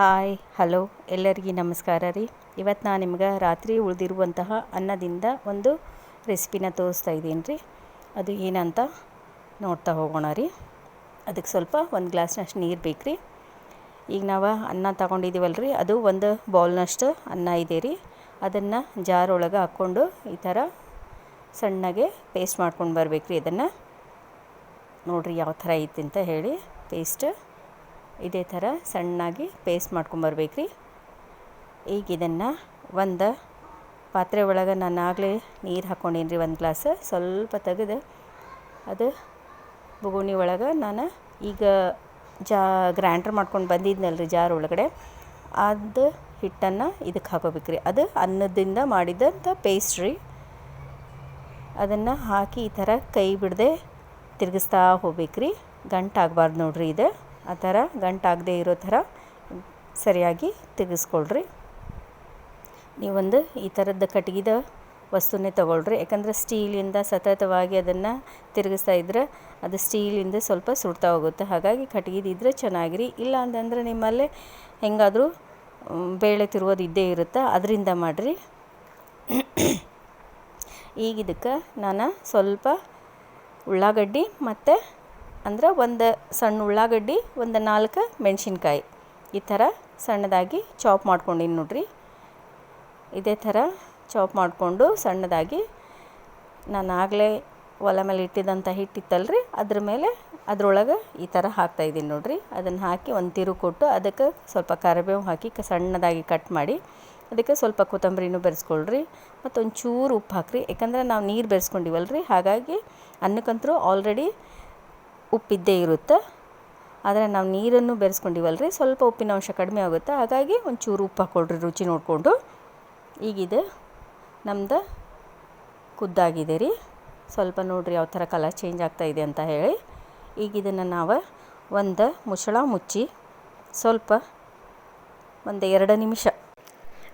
Hi, hello, ಎಲ್ಲರಿಗೂ ನಮಸ್ಕಾರ ರೀ. ಇವತ್ತು ನಾನು ನಿಮ್ಗೆ ರಾತ್ರಿ ಉಳಿದಿರುವಂತಹ ಅನ್ನದಿಂದ ಒಂದು ರೆಸಿಪಿನ ತೋರಿಸ್ತಾ ಇದ್ದೀನಿ ರೀ. ಅದು ಏನಂತ ನೋಡ್ತಾ ಹೋಗೋಣ ರೀ. ಅದಕ್ಕೆ ಸ್ವಲ್ಪ ಒಂದು ಗ್ಲಾಸ್ನಷ್ಟು ನೀರು ಬೇಕು ರೀ. ಈಗ ನಾವು ಅನ್ನ ತಗೊಂಡಿದ್ದೀವಲ್ಲ ರೀ, ಅದು ಒಂದು ಬೌಲ್ನಷ್ಟು ಅನ್ನ ಇದೆ ರೀ. ಅದನ್ನು ಜಾರ್ ಒಳಗೆ ಹಾಕ್ಕೊಂಡು ಈ ಥರ ಸಣ್ಣಗೆ ಪೇಸ್ಟ್ ಮಾಡ್ಕೊಂಡು ಬರ್ಬೇಕು ರೀ ಅದನ್ನು ನೋಡಿರಿ ಯಾವ ಥರ ಐತೆ ಅಂತ ಹೇಳಿ, ಪೇಸ್ಟ್. ಇದೇ ಥರ ಸಣ್ಣಾಗಿ ಪೇಸ್ಟ್ ಮಾಡ್ಕೊಂಬರ್ಬೇಕು ರೀ ಈಗ ಇದನ್ನು ಒಂದು ಪಾತ್ರೆ ಒಳಗೆ ನಾನು ಆಗಲೇ ನೀರು ಹಾಕ್ಕೊಂಡೀನಿ ರೀ ಒಂದು ಗ್ಲಾಸ್. ಸ್ವಲ್ಪ ತೆಗೆದು ಅದು ಬುಗುಣಿ ಒಳಗೆ ನಾನು ಈಗ ಜಾ ಗ್ರ್ಯಾಂಡ್ರ್ ಮಾಡ್ಕೊಂಡು ಬಂದಿದ್ನಲ್ಲ ರೀ ಜಾರ್ ಒಳಗಡೆ. ಅದು ಹಿಟ್ಟನ್ನು ಇದಕ್ಕೆ ಹಾಕೋಬೇಕು ಅದು ಅನ್ನದಿಂದ ಮಾಡಿದಂಥ ಪೇಸ್ಟ್ ರೀ. ಅದನ್ನು ಹಾಕಿ ಈ ಥರ ಕೈ ಬಿಡದೆ ತಿರುಗಿಸ್ತಾ ಹೋಗ್ಬೇಕು ರೀ ಗಂಟಾಗಬಾರ್ದು ನೋಡ್ರಿ ಇದು. ಆ ಥರ ಗಂಟಾಗದೇ ಇರೋ ಥರ ಸರಿಯಾಗಿ ತೆಗೆಸ್ಕೊಳ್ರಿ. ನೀವೊಂದು ಈ ಥರದ ಕಟ್ಗಿದ ವಸ್ತುನೇ ತೊಗೊಳ್ರಿ. ಯಾಕಂದರೆ ಸ್ಟೀಲಿಂದ ಸತತವಾಗಿ ಅದನ್ನು ತಿರುಗಿಸ್ತಾ ಇದ್ದರೆ ಅದು ಸ್ಟೀಲಿಂದ ಸ್ವಲ್ಪ ಸುಡ್ತಾ ಹೋಗುತ್ತೆ. ಹಾಗಾಗಿ ಕಟ್ಗಿದಿದ್ರೆ ಚೆನ್ನಾಗಿರಿ. ಇಲ್ಲ ಅಂತಂದರೆ ನಿಮ್ಮಲ್ಲಿ ಹೆಂಗಾದರೂ ಬೇಳೆ ತಿರುಗೋದು ಇದ್ದೇ ಇರುತ್ತೆ, ಅದರಿಂದ ಮಾಡಿರಿ. ಈಗಿದಕ್ಕೆ ನಾನು ಸ್ವಲ್ಪ ಉಳ್ಳಾಗಡ್ಡಿ ಮತ್ತು ಅಂದ್ರೆ ಒಂದು ಸಣ್ಣ ಉಳ್ಳಾಗಡ್ಡಿ, ಒಂದು ನಾಲ್ಕು ಮೆಣಸಿನ್ಕಾಯಿ. ಈ ಥರ ಸಣ್ಣದಾಗಿ ಚಾಪ್ ಮಾಡ್ಕೊಂಡಿನಿ ನೋಡ್ರಿ. ಇದೇ ಥರ ಚಾಪ್ ಮಾಡಿಕೊಂಡು ಸಣ್ಣದಾಗಿ ನಾನು ಆಗಲೇ ಒಲೆ ಮೇಲೆ ಇಟ್ಟಿದ್ದಂಥ ಹಿಟ್ಟಿತ್ತಲ್ರಿ. ಅದ್ರ ಮೇಲೆ ಅದರೊಳಗೆ ಈ ಥರ ಹಾಕ್ತಾಯಿದ್ದೀನಿ ನೋಡ್ರಿ. ಅದನ್ನು ಹಾಕಿ ಒಂದು ತಿರು ಕೊಟ್ಟು ಅದಕ್ಕೆ ಸ್ವಲ್ಪ ಕರಿಬೇವು ಹಾಕಿ ಸಣ್ಣದಾಗಿ ಕಟ್ ಮಾಡಿ ಅದಕ್ಕೆ ಸ್ವಲ್ಪ ಕೊತ್ತಂಬರಿನೂ ಬೆರೆಸ್ಕೊಳ್ರಿ. ಮತ್ತು ಚೂರು ಉಪ್ಪು ಹಾಕ್ರಿ. ಯಾಕಂದ್ರೆ ನಾವು ನೀರು ಬೆರೆಸ್ಕೊಂಡಿವಲ್ರಿ. ಹಾಗಾಗಿ ಅನ್ನಕ್ಕಂತರೂ ಆಲ್ರೆಡಿ ಉಪ್ಪಿದ್ದೇ ಇರುತ್ತೆ. ಆದರೆ ನಾವು ನೀರನ್ನು ಬೆರೆಸ್ಕೊಂಡಿವಲ್ರಿ, ಸ್ವಲ್ಪ ಉಪ್ಪಿನ ಅಂಶ ಕಡಿಮೆ ಆಗುತ್ತೆ. ಹಾಗಾಗಿ ಒಂಚೂರು ಉಪ್ಪು ಹಾಕ್ಕೊಳ್ರಿ ರುಚಿ ನೋಡಿಕೊಂಡು. ಈಗಿದೆ ನಮ್ದು ಕುದ್ದಾಗಿದೆ ರೀ. ಸ್ವಲ್ಪ ನೋಡಿರಿ ಯಾವ ಥರ ಕಲರ್ ಚೇಂಜ್ ಆಗ್ತಾಯಿದೆ ಅಂತ ಹೇಳಿ. ಈಗ ಇದನ್ನು ನಾವು ಒಂದು ಮುಚ್ಚಳ ಮುಚ್ಚಿ ಸ್ವಲ್ಪ ಒಂದು ಎರಡು ನಿಮಿಷ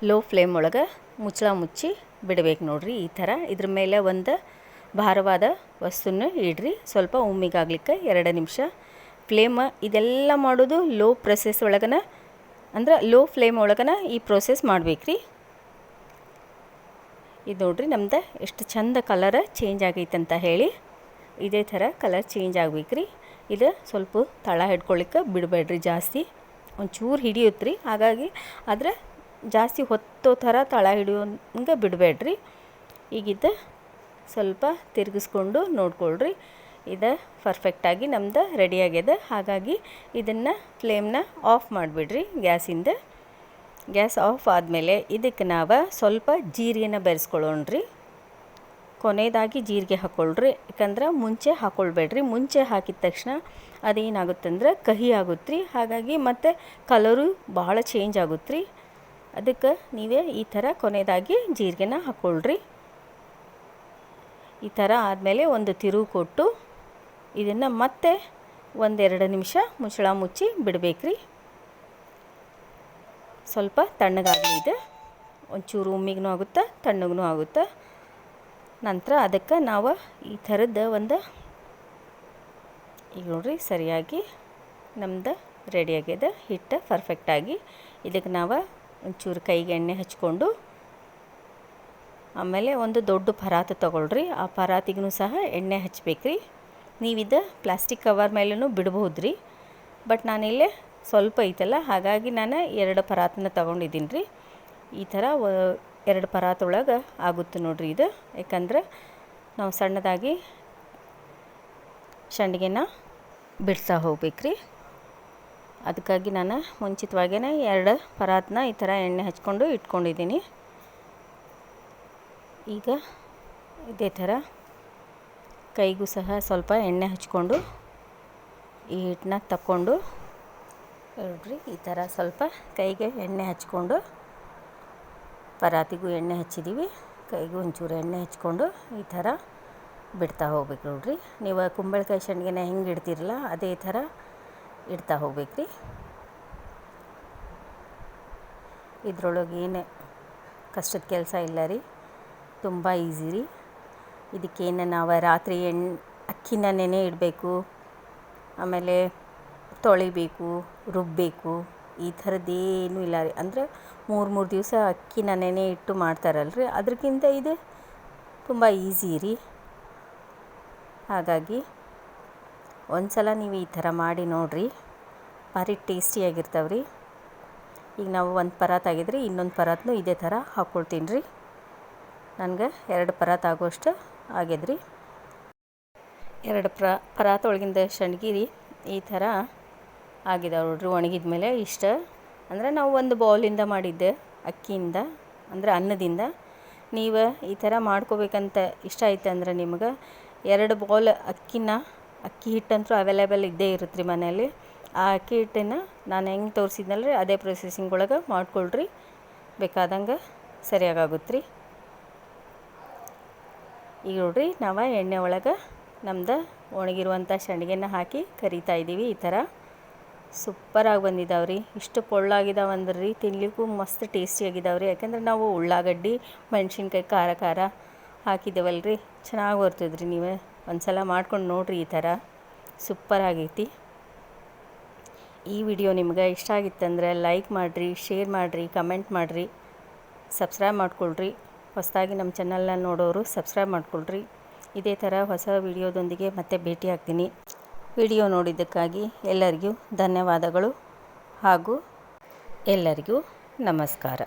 ಲೋ ಫ್ಲೇಮ್ ಒಳಗೆ ಮುಚ್ಚಳ ಮುಚ್ಚಿ ಬಿಡಬೇಕು ನೋಡಿರಿ ಈ ಥರ. ಇದ್ರ ಮೇಲೆ ಒಂದು ಭಾರವಾದ ವಸ್ತುನ ಇಡ್ರಿ. ಸ್ವಲ್ಪ ಉಮ್ಮಿಗಾಗ್ಲಿಕ್ಕೆ ಎರಡು ನಿಮಿಷ ಫ್ಲೇಮ ಇದೆಲ್ಲ ಮಾಡೋದು ಲೋ ಪ್ರೊಸೆಸ್ ಒಳಗನ, ಅಂದ್ರೆ ಲೋ ಫ್ಲೇಮ್ ಒಳಗನ ಈ ಪ್ರೊಸೆಸ್ ಮಾಡ್ಬೇಕ್ರಿ. ಇದು ನೋಡ್ರಿ ನಮ್ದು ಎಷ್ಟು ಚಂದ ಕಲರ್ ಚೇಂಜ್ ಆಗೈತೆ ಅಂತ ಹೇಳಿ. ಇದೇ ಥರ ಕಲರ್ ಚೇಂಜ್ ಆಗ್ಬೇಕ್ರಿ. ಇದು ಸ್ವಲ್ಪ ತಳ ಹಿಡ್ಕೊಳ್ಳಿಕ್ಕೆ ಬಿಡಬೇಡ್ರಿ ಜಾಸ್ತಿ. ಒಂಚೂರು ಹಿಡಿಯುತ್ತೆ ರೀ ಹಾಗಾಗಿ ಆದರೆ ಜಾಸ್ತಿ ಹೊತ್ತೋ ಥರ ತಳ ಹಿಡಿಯೋಂಗೆ ಬಿಡಬೇಡ್ರಿ. ಈಗಿದ್ದು ಸ್ವಲ್ಪ ತಿರುಗಿಸ್ಕೊಂಡು ನೋಡ್ಕೊಳ್ರಿ. ಇದು ಪರ್ಫೆಕ್ಟಾಗಿ ನಮ್ದು ರೆಡಿ ಆಗ್ಯದ. ಹಾಗಾಗಿ ಇದನ್ನು ಫ್ಲೇಮ್ನ ಆಫ್ ಮಾಡಿಬಿಡ್ರಿ ಗ್ಯಾಸಿಂದ. ಗ್ಯಾಸ್ ಆಫ್ ಆದಮೇಲೆ ಇದಕ್ಕೆ ನಾವು ಸ್ವಲ್ಪ ಜೀರಿಗೆನ ಬೆರೆಸ್ಕೊಳ್ಳೋಣ್ರಿ ಕೊನೆಯದಾಗಿ ಜೀರಿಗೆ ಹಾಕ್ಕೊಳ್ರಿ ಯಾಕಂದ್ರೆ ಮುಂಚೆ ಹಾಕ್ಕೊಳ್ಬೇಡ್ರಿ ಮುಂಚೆ ಹಾಕಿದ ತಕ್ಷಣ ಅದೇನಾಗುತ್ತಂದ್ರೆ ಕಹಿ ಆಗುತ್ತೆ ಹಾಗಾಗಿ ಮತ್ತು ಕಲರು ಭಾಳ ಚೇಂಜ್ ಆಗುತ್ತೆ ಅದಕ್ಕೆ ನೀವೇ ಈ ಥರ ಕೊನೆಯದಾಗಿ ಜೀರಿಗೆನ ಹಾಕ್ಕೊಳ್ರಿ ಈ ಥರ ಆದಮೇಲೆ ಒಂದು ತಿರುವು ಕೊಟ್ಟು ಇದನ್ನು ಮತ್ತೆ ಒಂದೆರಡು ನಿಮಿಷ ಮುಚ್ಚಳ ಮುಚ್ಚಿ ಬಿಡಬೇಕ್ರಿ. ಸ್ವಲ್ಪ ತಣ್ಣಗಾಗಲಿ ಇದು. ಒಂಚೂರು ಉಮ್ಮಿಗೂ ಆಗುತ್ತೆ ತಣ್ಣಗೂ ಆಗುತ್ತೆ. ನಂತರ ಅದಕ್ಕೆ ನಾವು ಈ ಥರದ ಒಂದು ಈಗ ನೋಡ್ರಿ ಸರಿಯಾಗಿ ನಮ್ದು ರೆಡಿ ಆಗ್ಯದ ಹಿಟ್ಟು ಪರ್ಫೆಕ್ಟಾಗಿ ಇದಕ್ಕೆ ನಾವು ಒಂಚೂರು ಕೈಗೆ ಎಣ್ಣೆ ಹಚ್ಕೊಂಡು ಆಮೇಲೆ ಒಂದು ದೊಡ್ಡ ಪರಾತ ತೊಗೊಳ್ರಿ. ಆ ಪರಾತಿಗೂ ಸಹ ಎಣ್ಣೆ ಹಚ್ಬೇಕ್ರಿ. ನೀವಿದು ಪ್ಲಾಸ್ಟಿಕ್ ಕವರ್ ಮೇಲೂ ಬಿಡಬಹುದು ರೀ ಬಟ್ ನಾನಿಲ್ಲೇ ಸ್ವಲ್ಪ ಐತಲ್ಲ, ಹಾಗಾಗಿ ನಾನು ಎರಡು ಪರಾತನ ತೊಗೊಂಡಿದ್ದೀನಿ ರೀ ಈ ಥರ ಎರಡು ಪರಾತೊಳಗೆ ಆಗುತ್ತೆ ನೋಡ್ರಿ ಇದು. ಯಾಕಂದ್ರೆ ನಾವು ಸಣ್ಣದಾಗಿ ಸಂಡಿಗೆನ ಬಿಡ್ತಾ ಹೋಗ್ಬೇಕ್ರಿ. ಅದಕ್ಕಾಗಿ ನಾನು ಮುಂಚಿತವಾಗೇ ಎರಡು ಪರಾತನ ಈ ಥರ ಎಣ್ಣೆ ಹಚ್ಕೊಂಡು ಇಟ್ಕೊಂಡಿದ್ದೀನಿ. ಈಗ ಇದೇ ಥರ ಕೈಗೂ ಸಹ ಸ್ವಲ್ಪ ಎಣ್ಣೆ ಹಚ್ಕೊಂಡು ಈ ಹಿಟ್ಟನ್ನ ತಕ್ಕೊಂಡು ನೋಡ್ರಿ, ಈ ಥರ ಸ್ವಲ್ಪ ಕೈಗೆ ಎಣ್ಣೆ ಹಚ್ಕೊಂಡು ಪರಾತಿಗೂ ಎಣ್ಣೆ ಹಚ್ಚಿದ್ದೀವಿ ಕೈಗೂ ಒಂಚೂರು ಎಣ್ಣೆ ಹಚ್ಕೊಂಡು ಈ ಥರ ಬಿಡ್ತಾ ಹೋಗ್ಬೇಕು ನೋಡ್ರಿ. ನೀವು ಕುಂಬಳಕಾಯಿ ಸಂಡಿಗೆನ ಹೆಂಗೆ ಇಡ್ತೀರಲ್ಲ ಅದೇ ಥರ ಇಡ್ತಾ ಹೋಗ್ಬೇಕು ರೀ ಇದ್ರೊಳಗೆ ಏನೇ ಕಷ್ಟದ ಕೆಲಸ ಇಲ್ಲ ರೀ. ತುಂಬ ಈಸಿ ರೀ. ಇದಕ್ಕೇನು ನಾವು ರಾತ್ರಿ ಎಣ್ಣೆ ಅಕ್ಕಿನ ನೆನೆ ಇಡಬೇಕು. ಆಮೇಲೆ ತೊಳಿಬೇಕು ರುಬ್ಬಬೇಕು ಈ ಥರದ್ದೇನೂ ಇಲ್ಲ ರೀ. ಅಂದರೆ ಮೂರು ಮೂರು ದಿವಸ ಅಕ್ಕಿನ ನೆನೆ ಇಟ್ಟು ಮಾಡ್ತಾರಲ್ರಿ. ಅದಕ್ಕಿಂತ ಇದು ತುಂಬ ಈಸಿ ರೀ. ಹಾಗಾಗಿ ಒಂದು ಸಲ ನೀವು ಈ ಥರ ಮಾಡಿ ನೋಡಿರಿ. ಭಾರಿ ಟೇಸ್ಟಿಯಾಗಿರ್ತಾವೆ ರೀ ಈಗ ನಾವು ಒಂದು ಪರಾತ್ ಆಗಿದ್ರೆ ಇನ್ನೊಂದು ಪರಾತ್ನು ಇದೇ ಥರ ಹಾಕ್ಕೊಳ್ತೀನಿ ರೀ. ನನಗೆ ಎರಡು ಪರಾತ್ ಆಗೋಷ್ಟು ಆಗ್ಯದ್ರಿ ಎರಡು ಪ್ರ, ಪರಾತ್ ಒಳಗಿಂದ ಸಂಡ್ಗಿ ರೀ ಈ ಥರ ಆಗಿದಾವೆ ನೋಡ್ರಿ. ಒಣಗಿದ ಮೇಲೆ ಇಷ್ಟ. ಅಂದರೆ ನಾವು ಒಂದು ಬೌಲಿಂದ ಮಾಡಿದ್ದೆ ಅಕ್ಕಿಯಿಂದ, ಅಂದರೆ ಅನ್ನದಿಂದ ನೀವು ಈ ಥರ ಮಾಡ್ಕೋಬೇಕಂತ ಇಷ್ಟ ಐತೆ ಅಂದರೆ ನಿಮ್ಗೆ ಎರಡು ಬೌಲ್ ಅಕ್ಕಿನ, ಅಕ್ಕಿ ಹಿಟ್ಟಂತೂ ಅವೈಲೇಬಲ್ ಇದ್ದೇ ಇರುತ್ತೆ ರೀ ಮನೆಯಲ್ಲಿ. ಆ ಅಕ್ಕಿ ಹಿಟ್ಟನ್ನು ನಾನು ಹೆಂಗೆ ತೋರಿಸಿದ್ನಲ್ರಿ, ಅದೇ ಪ್ರೊಸೆಸಿಂಗ್ ಒಳಗೆ ಮಾಡ್ಕೊಳ್ರಿ. ಬೇಕಾದಂಗೆ ಸರಿಯಾಗುತ್ತೆ ರೀ ಈಗ ನೋಡ್ರಿ, ನಾವು ಎಣ್ಣೆ ಒಳಗೆ ನಮ್ದು ಒಣಗಿರುವಂಥ ಸಂಡಿಗೆನ ಹಾಕಿ ಕರಿತಾ ಇದ್ದೀವಿ ಈ ಥರ ಸೂಪರಾಗಿ ಬಂದಿದ್ದಾವೆ ರೀ ಇಷ್ಟು ಪೊಳ್ಳಾಗಿದ್ದಾವೆ ಅಂದ್ರೆ ರೀ ತಿನ್ಲಿಕ್ಕೂ ಮಸ್ತ್ ಟೇಸ್ಟಿಯಾಗಿದ್ದಾವೆ ರೀ ಯಾಕಂದ್ರೆ ನಾವು ಉಳ್ಳಾಗಡ್ಡಿ, ಮೆಣಸಿನ್ಕಾಯಿ, ಖಾರ ಖಾರ ಹಾಕಿದ್ದೇವಲ್ಲ ರೀ ಚೆನ್ನಾಗಿ ಬರ್ತದ್ರಿ ನೀವು. ಒಂದು ಸಲ ಮಾಡ್ಕೊಂಡು ನೋಡಿರಿ ಈ ಥರ ಸೂಪರ್ ಆಗೈತಿ. ಈ ವಿಡಿಯೋ ನಿಮ್ಗೆ ಇಷ್ಟ ಆಗಿತ್ತಂದ್ರೆ ಲೈಕ್ ಮಾಡಿರಿ, ಶೇರ್ ಮಾಡಿರಿ, ಕಮೆಂಟ್ ಮಾಡಿರಿ. ಸಬ್ಸ್ಕ್ರೈಬ್ ಮಾಡ್ಕೊಳ್ರಿ. ಹೊಸದಾಗಿ ನಮ್ಮ ಚಾನಲ್ನ ನೋಡೋರು ಸಬ್ಸ್ಕ್ರೈಬ್ ಮಾಡ್ಕೊಳ್ರಿ. ಇದೇ ಥರ ಹೊಸ ವಿಡಿಯೋದೊಂದಿಗೆ ಮತ್ತೆ ಭೇಟಿ ಆಗ್ತೀನಿ. ವಿಡಿಯೋ ನೋಡಿದ್ದಕ್ಕಾಗಿ ಎಲ್ಲರಿಗೂ ಧನ್ಯವಾದಗಳು ಹಾಗೂ ಎಲ್ಲರಿಗೂ ನಮಸ್ಕಾರ.